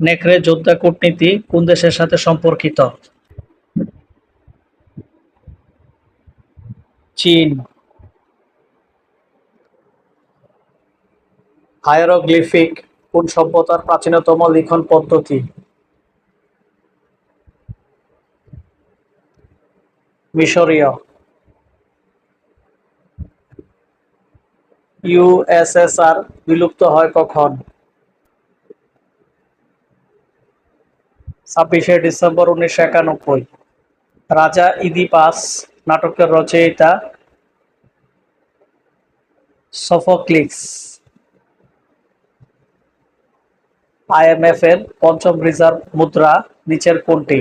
নেকড়ে যোদ্ধা কূটনীতি কোন দেশের সাথে সম্পর্কিত? চীন। হায়ারোগ্লিফিক কোন সভ্যতার প্রাচীনতম লিখন পদ্ধতি? মিশরীয়। ইউএসএসআর বিলুপ্ত হয় কখন? ছাব্বিশে ডিসেম্বর উনিশশো একানব্বই। রাজা ইদিপাস নাটকের রচয়িতা সফোক্লিক্স। আইএমএফ এর পঞ্চম রিজার্ভ মুদ্রা নিচের কোনটি?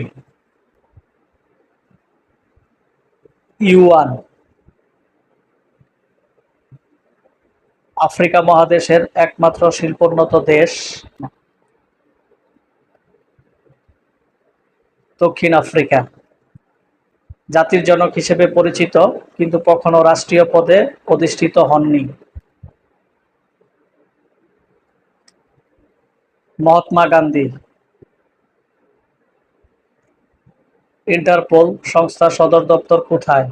ইউয়ান। আফ্রিকা মহাদেশের একমাত্র শিল্পোন্নত দেশ। দক্ষিণ আফ্রিকা। জাতির জনক হিসেবে পরিচিত, কিন্তু কখনো রাষ্ট্রীয় পদে অধিষ্ঠিত হননি। মহাত্মা গান্ধী। ইন্টারপোল সংস্থার সদর দপ্তর কোথায়?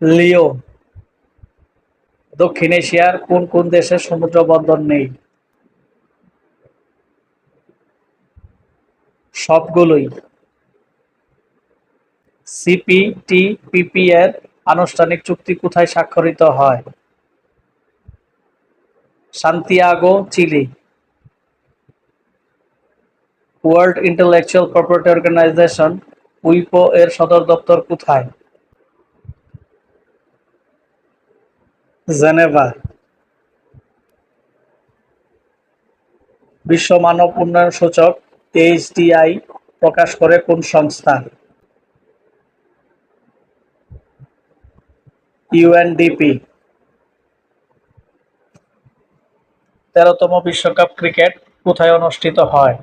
লিও। দক্ষিণ এশিয়ার কোন কোন দেশে সমুদ্র বন্দর নেই? সবগুলোই সিপিটিপিপি এর আনুষ্ঠানিক চুক্তি কোথায় স্বাক্ষরিত হয়? Santiago, Chile. World intellectual property organisation উইপো এর সদর দপ্তর কোথায়? জেনেভা। বিশ্ব মানব উন্নয়ন সূচক এইচডিআই প্রকাশ করে কোন সংস্থা? ইউএনডিপি। তেরোতম বিশ্বকাপ ক্রিকেট কোথায় অনুষ্ঠিত হয়?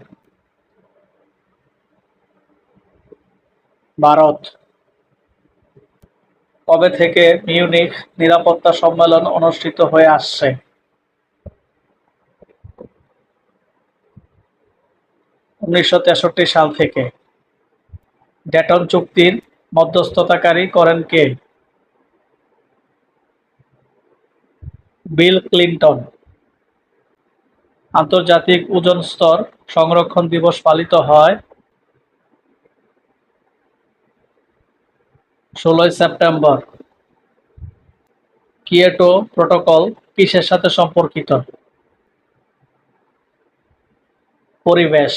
ভারত। কবে থেকে মিউনিখ নিরাপত্তা সম্মেলন অনুষ্ঠিত হয়ে আসছে? উনিশশো তেষট্টি সাল থেকে। ডেটন চুক্তির মধ্যস্থতাকারী করেন কে? Bill Clinton. আন্তর্জাতিক ওজন স্তর সংরক্ষণ দিবস পালিত হয় ষোলোই সেপ্টেম্বর। কিয়েটো প্রোটোকল কিসের সাথে সম্পর্কিত? পরিবেশ।